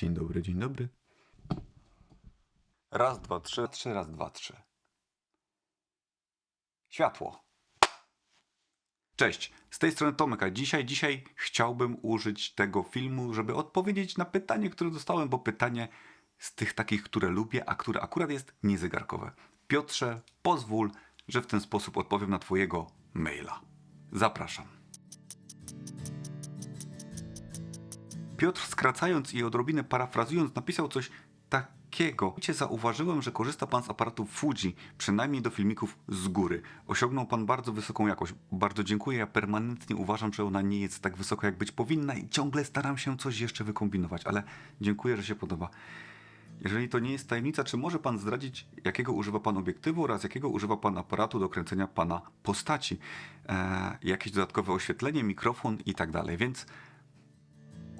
Dzień dobry, dzień dobry. Raz, dwa, trzy, trzy, raz, dwa, trzy. Światło. Cześć, z tej strony Tomek, dzisiaj, dzisiaj chciałbym użyć tego filmu, żeby odpowiedzieć na pytanie, które dostałem, bo pytanie z tych takich, które lubię, a które akurat jest niezegarkowe. Piotrze, pozwól, że w ten sposób odpowiem na twojego maila. Zapraszam. Piotr skracając i odrobinę parafrazując napisał coś takiego. Zauważyłem, że korzysta pan z aparatu Fuji, przynajmniej do filmików z góry. Osiągnął pan bardzo wysoką jakość. Bardzo dziękuję, ja permanentnie uważam, że ona nie jest tak wysoka, jak być powinna i ciągle staram się coś jeszcze wykombinować, ale dziękuję, że się podoba. Jeżeli to nie jest tajemnica, czy może pan zdradzić, jakiego używa pan obiektywu oraz jakiego używa pan aparatu do kręcenia pana postaci? Eee, jakieś dodatkowe oświetlenie, mikrofon i tak dalej, więc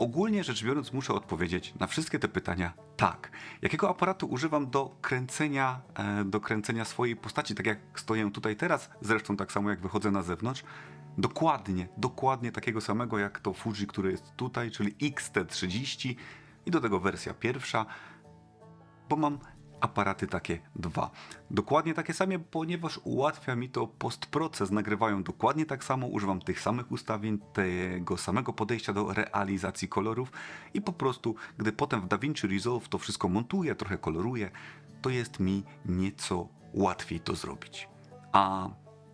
Ogólnie rzecz biorąc, muszę odpowiedzieć na wszystkie te pytania tak. Jakiego aparatu używam do kręcenia, e, do kręcenia swojej postaci, tak jak stoję tutaj teraz, zresztą tak samo jak wychodzę na zewnątrz? Dokładnie, dokładnie takiego samego jak to Fuji, który jest tutaj, czyli XT30 i do tego wersja pierwsza, bo mam aparaty takie dwa. Dokładnie takie same, ponieważ ułatwia mi to postproces. Nagrywają dokładnie tak samo, używam tych samych ustawień, tego samego podejścia do realizacji kolorów i po prostu, gdy potem w DaVinci Resolve to wszystko montuję, trochę koloruję, to jest mi nieco łatwiej to zrobić. A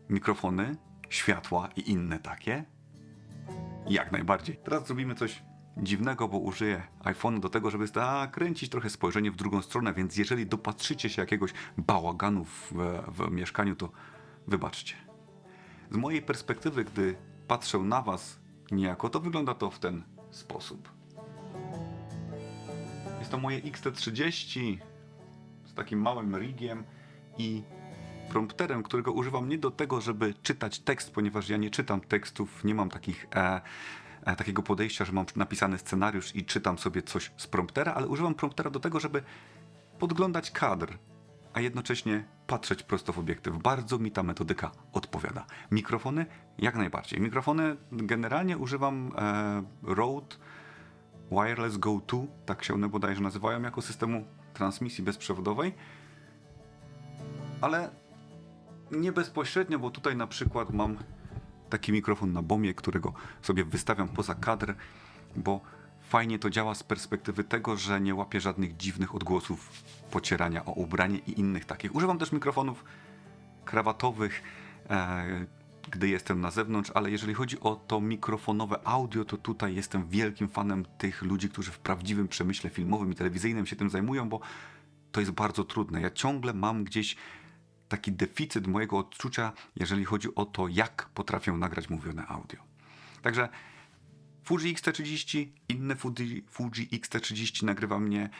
mikrofony, światła i inne takie? Jak najbardziej. Teraz zrobimy coś dziwnego, bo użyję iPhone'u do tego, żeby zakręcić trochę spojrzenie w drugą stronę, więc jeżeli dopatrzycie się jakiegoś bałaganu w, w mieszkaniu, to wybaczcie. Z mojej perspektywy, gdy patrzę na was niejako, to wygląda to w ten sposób. Jest to moje XT30 z takim małym rigiem i prompterem, którego używam nie do tego, żeby czytać tekst, ponieważ ja nie czytam tekstów, nie mam takich e, takiego podejścia, że mam napisany scenariusz i czytam sobie coś z promptera, ale używam promptera do tego, żeby podglądać kadr, a jednocześnie patrzeć prosto w obiektyw. Bardzo mi ta metodyka odpowiada. Mikrofony? Jak najbardziej. Mikrofony generalnie używam e, Rode Wireless Go 2, tak się one bodajże nazywają, jako systemu transmisji bezprzewodowej. Ale nie bezpośrednio, bo tutaj na przykład mam taki mikrofon na bomie, którego sobie wystawiam poza kadr, bo fajnie to działa z perspektywy tego, że nie łapię żadnych dziwnych odgłosów pocierania o ubranie i innych takich. Używam też mikrofonów krawatowych, e, gdy jestem na zewnątrz, ale jeżeli chodzi o to mikrofonowe audio, to tutaj jestem wielkim fanem tych ludzi, którzy w prawdziwym przemyśle filmowym i telewizyjnym się tym zajmują, bo to jest bardzo trudne. Ja ciągle mam gdzieś taki deficyt mojego odczucia, jeżeli chodzi o to, jak potrafię nagrać mówione audio. Także Fuji X-T30, inne Fuji, Fuji X-T30 nagrywa mnie,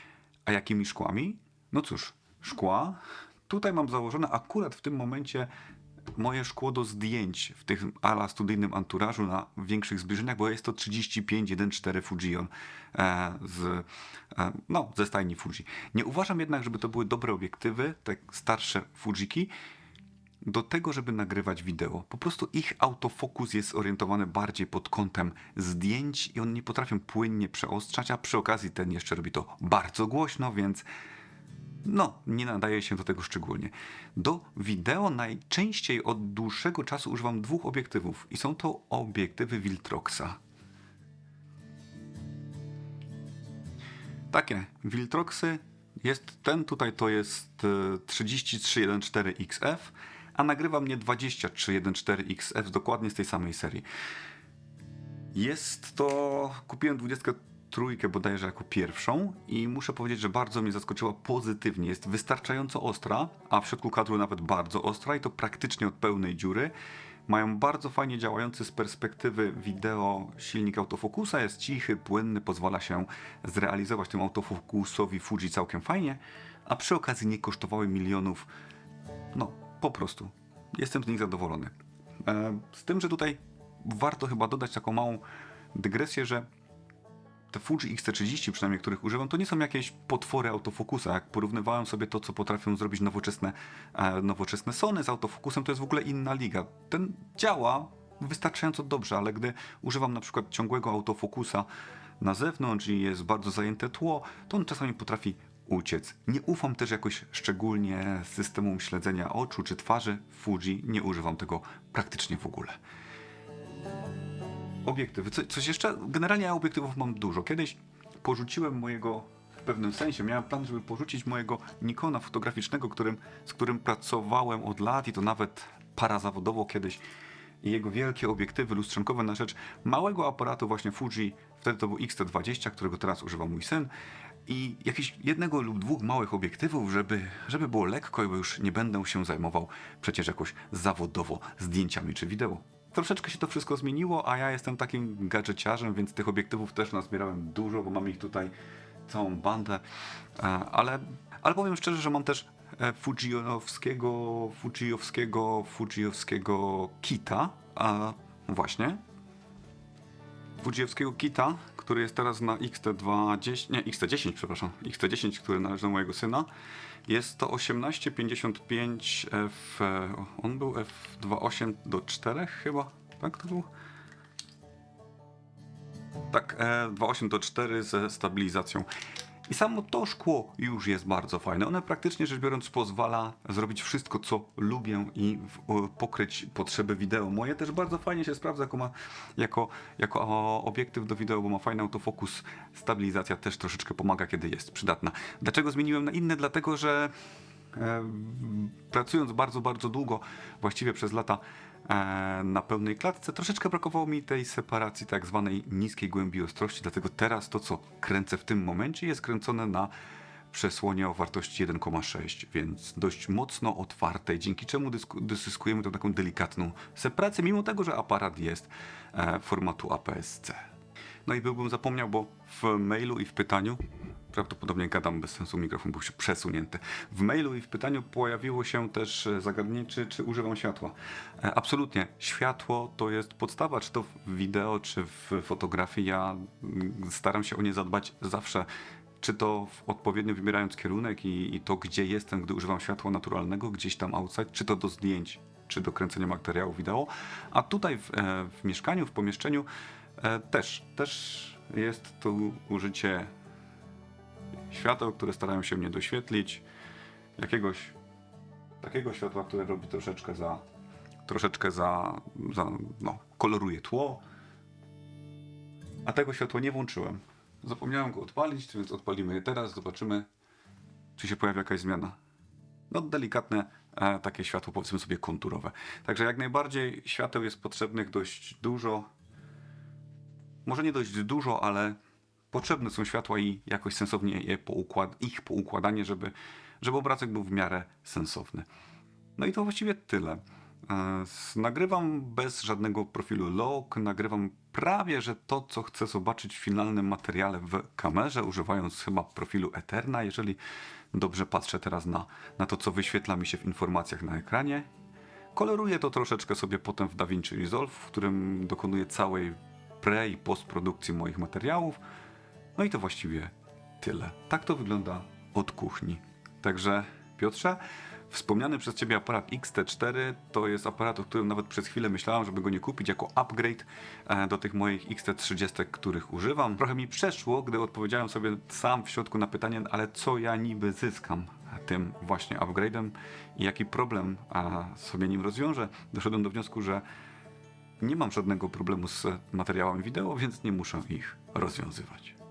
a jakimi szkłami? No cóż, szkła. Tutaj mam założone akurat w tym momencie moje szkło do zdjęć w tym ala studyjnym anturażu na większych zbliżeniach, bo jest to 35.1.4 Fujion e, z, e, no, ze stajni Fuji. Nie uważam jednak, żeby to były dobre obiektywy, te starsze Fujiki, do tego, żeby nagrywać wideo. Po prostu ich autofokus jest orientowany bardziej pod kątem zdjęć i on nie potrafią płynnie przeostrzać, a przy okazji ten jeszcze robi to bardzo głośno, więc no, nie nadaje się do tego szczególnie. Do wideo najczęściej od dłuższego czasu używam dwóch obiektywów i są to obiektywy Viltroxa. Takie Viltroxy jest ten tutaj to jest e, 3314XF, a nagrywa mnie 2314XF dokładnie z tej samej serii. Jest to. Kupiłem 23 bodajże jako pierwszą i muszę powiedzieć, że bardzo mnie zaskoczyła pozytywnie. Jest wystarczająco ostra, a w środku kadru nawet bardzo ostra i to praktycznie od pełnej dziury. Mają bardzo fajnie działający z perspektywy wideo silnik autofokusa, jest cichy, płynny, pozwala się zrealizować tym autofokusowi Fuji całkiem fajnie, a przy okazji nie kosztowały milionów. No, po prostu. Jestem z nich zadowolony. E, Z tym, że tutaj warto chyba dodać taką małą dygresję, że te Fuji X-T30, przynajmniej których używam, to nie są jakieś potwory autofokusa. Jak porównywałem sobie to, co potrafią zrobić nowoczesne, e, nowoczesne Sony z autofokusem, to jest w ogóle inna liga. Ten działa wystarczająco dobrze, ale gdy używam na przykład ciągłego autofokusa na zewnątrz i jest bardzo zajęte tło, to on czasami potrafi uciec. Nie ufam też jakoś szczególnie systemom śledzenia oczu czy twarzy Fuji, nie używam tego praktycznie w ogóle. Obiektywy. Co, coś jeszcze? Generalnie ja obiektywów mam dużo. Kiedyś porzuciłem mojego, w pewnym sensie, miałem plan, żeby porzucić mojego Nikona fotograficznego, którym, z którym pracowałem od lat i to nawet parazawodowo kiedyś. I jego wielkie obiektywy lustrzankowe na rzecz małego aparatu właśnie Fuji, wtedy to był X-T20, którego teraz używa mój syn. I jakieś jednego lub dwóch małych obiektywów, żeby, żeby było lekko bo już nie będę się zajmował przecież jakoś zawodowo zdjęciami czy wideo. Troszeczkę się to wszystko zmieniło, a ja jestem takim gadżeciarzem, więc tych obiektywów też nazbierałem dużo, bo mam ich tutaj całą bandę. E, Ale, ale powiem szczerze, że mam też e, Fujiyowskiego, Fujiyowskiego, Fujiyowskiego kita. A właśnie. Fujiyowskiego kita, który jest teraz na XT20, nie XT10, przepraszam, XT10, który należy do mojego syna. Jest to 1855 F, on był F28 do 4 chyba, tak to był? Tak, e, 2.8 do 4 ze stabilizacją. I samo to szkło już jest bardzo fajne. One praktycznie rzecz biorąc pozwala zrobić wszystko, co lubię i w, pokryć potrzeby wideo. Moje też bardzo fajnie się sprawdza jako, ma, jako, jako obiektyw do wideo, bo ma fajny autofokus. Stabilizacja też troszeczkę pomaga, kiedy jest przydatna. Dlaczego zmieniłem na inne? Dlatego, że e, pracując bardzo, bardzo długo, właściwie przez lata na pełnej klatce, troszeczkę brakowało mi tej separacji tak zwanej niskiej głębi ostrości, dlatego teraz to, co kręcę w tym momencie, jest kręcone na przesłonie o wartości 1,6, więc dość mocno otwartej, dzięki czemu dysku- zyskujemy tą taką delikatną separację, mimo tego, że aparat jest e, formatu APS-C. No i byłbym zapomniał, bo w mailu i w pytaniu, prawdopodobnie gadam bez sensu, mikrofon był się przesunięty. W mailu i w pytaniu pojawiło się też e, zagadnienie, czy, czy używam światła. E, Absolutnie. Światło to jest podstawa, czy to w wideo, czy w fotografii. Ja mm, staram się o nie zadbać zawsze. Czy to odpowiednio wybierając kierunek i, i to, gdzie jestem, gdy używam światła naturalnego, gdzieś tam outside, czy to do zdjęć, czy do kręcenia materiału wideo. A tutaj w, e, w mieszkaniu, w pomieszczeniu e, też, też jest tu użycie świateł, które starają się mnie doświetlić. Jakiegoś takiego światła, które robi troszeczkę za, troszeczkę za, za no, koloruje tło. A tego światła nie włączyłem. Zapomniałem go odpalić, więc odpalimy je teraz, zobaczymy, czy się pojawi jakaś zmiana. No, delikatne e, takie światło, powiedzmy sobie konturowe. Także jak najbardziej świateł jest potrzebnych dość dużo. Może nie dość dużo, ale potrzebne są światła i jakoś sensownie je poukład, ich poukładanie, żeby, żeby obrazek był w miarę sensowny. No i to właściwie tyle. E, Nagrywam bez żadnego profilu log, nagrywam prawie, że to, co chcę zobaczyć w finalnym materiale w kamerze, używając chyba profilu Eterna, jeżeli dobrze patrzę teraz na, na to, co wyświetla mi się w informacjach na ekranie. Koloruję to troszeczkę sobie potem w DaVinci Resolve, w którym dokonuję całej pre i postprodukcji moich materiałów. No i to właściwie tyle. Tak to wygląda od kuchni. Także Piotrze, wspomniany przez Ciebie aparat XT4 to jest aparat, o którym nawet przez chwilę myślałem, żeby go nie kupić jako upgrade e, do tych moich XT30, których używam. Trochę mi przeszło, gdy odpowiedziałem sobie sam w środku na pytanie, ale co ja niby zyskam tym właśnie upgrade'em i jaki problem sobie nim rozwiążę. Doszedłem do wniosku, że nie mam żadnego problemu z materiałami wideo, więc nie muszę ich rozwiązywać.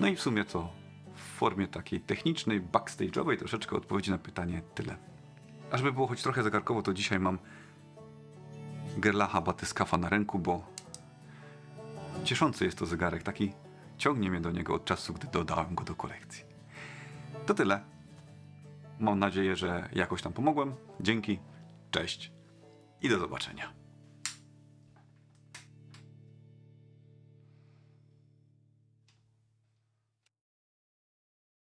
No i w sumie to w formie takiej technicznej, backstage'owej troszeczkę odpowiedzi na pytanie tyle. A żeby było choć trochę zegarkowo, to dzisiaj mam Gerlacha Batyskafa na ręku, bo cieszący jest to zegarek, taki ciągnie mnie do niego od czasu, gdy dodałem go do kolekcji. To tyle. Mam nadzieję, że jakoś tam pomogłem. Dzięki, cześć i do zobaczenia.